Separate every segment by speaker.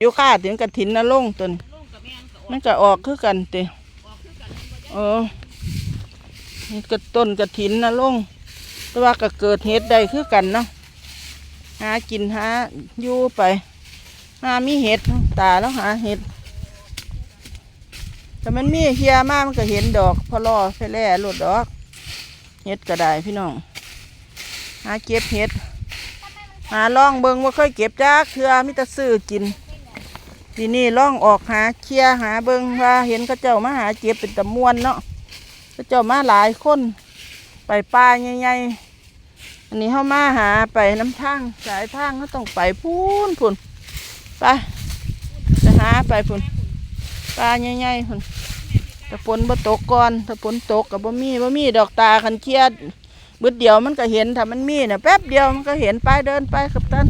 Speaker 1: อยู่ค่าถึงกระถินนะลงตัวนี้
Speaker 2: ลงกับแมงก็ออก
Speaker 1: มันก็ออกคือกันเต
Speaker 2: ออกคือกันมันบ่
Speaker 1: เออนี่ก็ต้นกระถินนะลงแต่ว่าก็เกิดเห็ดได้คือกันเนาะหากินหาอยู่ไปหามีเห็ดตาแล้วหาเห็ดแต่มันมีเฮียมากมันก็เห็นดอกพอรอไปแล่หลุดดอกเห็ดก็ได้พี่น้องหาเก็บเห็ดหาล่องเบิงว่าเคยเก็บจ้าเคือมิตรซื้อกิน ทีนี่ล่องออกหาเคลียหาเบิงว่าเห็นเขาเจ้ามาหาเก็บเป็นตะมวนเนาะเขาเจ้ามาหลายคนไปป่าใหญ่ๆอันนี้เข้ามาหาไปน้ำทางสายทางเขาต้องไปพูนพูนไปจะหาไปพูนป่าใหญ่ๆพูนถ้าฝนบ่ตกก่อนถ้าฝนตกกับบ่มีบ่มีดอกตาคันเคลียบึดเดียวมันก็เห็นถ้ามันมีน่ะแป๊บเดียวมันก็เห็นไปเดินไปกับตัน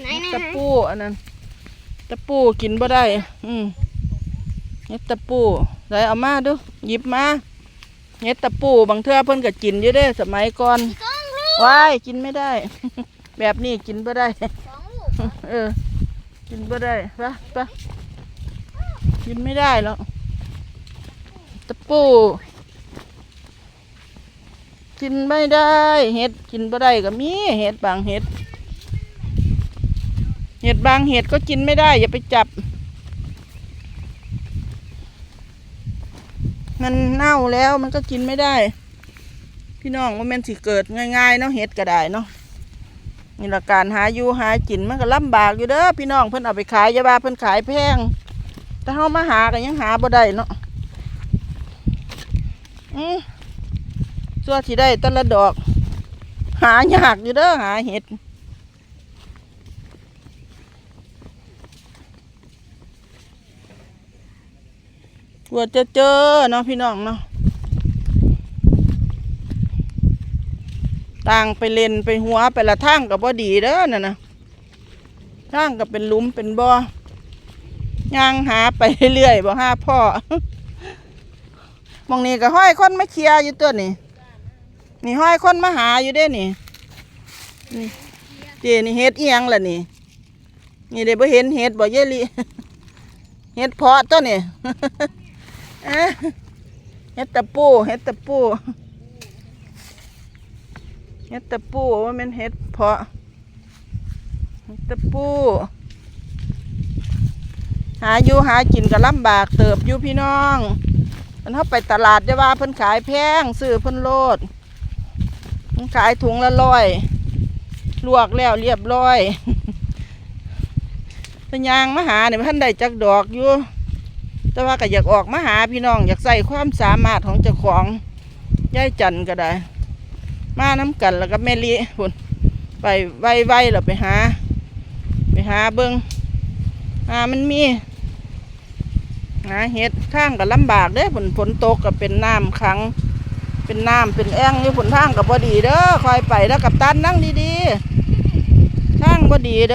Speaker 3: ไหนไหน
Speaker 1: ตะ
Speaker 3: ไหน
Speaker 1: ปูอันนั้น ตะปูกินบ่ได้ อืมเฮ็ดตะปูได้เอามาดูหยิบมาเฮ็ดตะปูบางเทื่อเพิ่นก็กินอยู่เด้สมัยก่อน
Speaker 3: สองลูก
Speaker 1: ว้ายกินไม่ได้ แบบนี้กินบ่ได้
Speaker 3: สองลูก
Speaker 1: เออ กินบ่ได้ปะปะกินไม่ได้หรอกตะปู กินไม่ได้ เห็ดกินบ่ได้ก็มีเห็ดบางเห็ดเห็ดบางเห็ดก็กินไม่ได้ อย่าไปจับ มันเน่าแล้วมันก็กินไม่ได้ พี่น้องว่ามันสิเกิดง่ายๆเนาะเห็ดก็ได้เนาะนี่ละการหาอยู่หากินมันก็ลำบากอยู่เด้อพี่น้องเพิ่นเอาไปขายยาบาเพิ่นขายแพงแต่เฮามาหาก็ยังหาบ่ได้เนาะอือส่วนที่ได้แต่ละดอก หายากอยู่เด้อหาเห็ด กว่าจะเจอเนาะพี่น้องเนาะต่างไปเล่นไปหัวไปละทางกับบ่ดีเด้อน่ะนะทางก็เป็นลุมเป็นบ่อย่างหาไปเรื่อยบ่ห้าพ่อมองนี้ก็ห้อยคนมาเคลียร์อยู่ตัวนี่นี่ห้อยคนมาหาอยู่เด้นี่นี่เจนี่เฮ็ดเอียงล่ะนี่ นี่เด้บ่เห็นเฮ็ดบ่เยลีเฮ็ดเพาะตัวนี่ เฮ็ดตะปูเฮ็ดตะปูเฮ็ดตะปูว่ามันเฮ็ดเพาะเฮ็ดตะปู หาอยู่หากินก็ลำบากเติบอยู่พี่น้องมันเข้าไปตลาดได้ว่าเพิ่นขายแพงซื้อเพิ่นโลดเพิ่นขายถุงละร้อยลวกแล้วเรียบร้อยแตะยางมหาเนี่ยท่านได้จักดอกอยู่ แต่ว่าก็อยากออกมาหาพี่น้อง อยากใส่ความสามารถของเจ้าของย่ายจันก็ได้ มาน้ำกันแล้วก็แม่ลีพุ่นไปไวๆแล้วไปหา ไปหาเบิงหามันมีหาเห็ดข้างก็ลำบากเด้ฝนฝนตกก็เป็นน้ำขัง เป็นน้ำเป็นแอ่งอยู่ฝนทางกับบ่ดีเด้อคอยไปแล้วกับตันนั่งดีๆทางบ่ดีเด้อ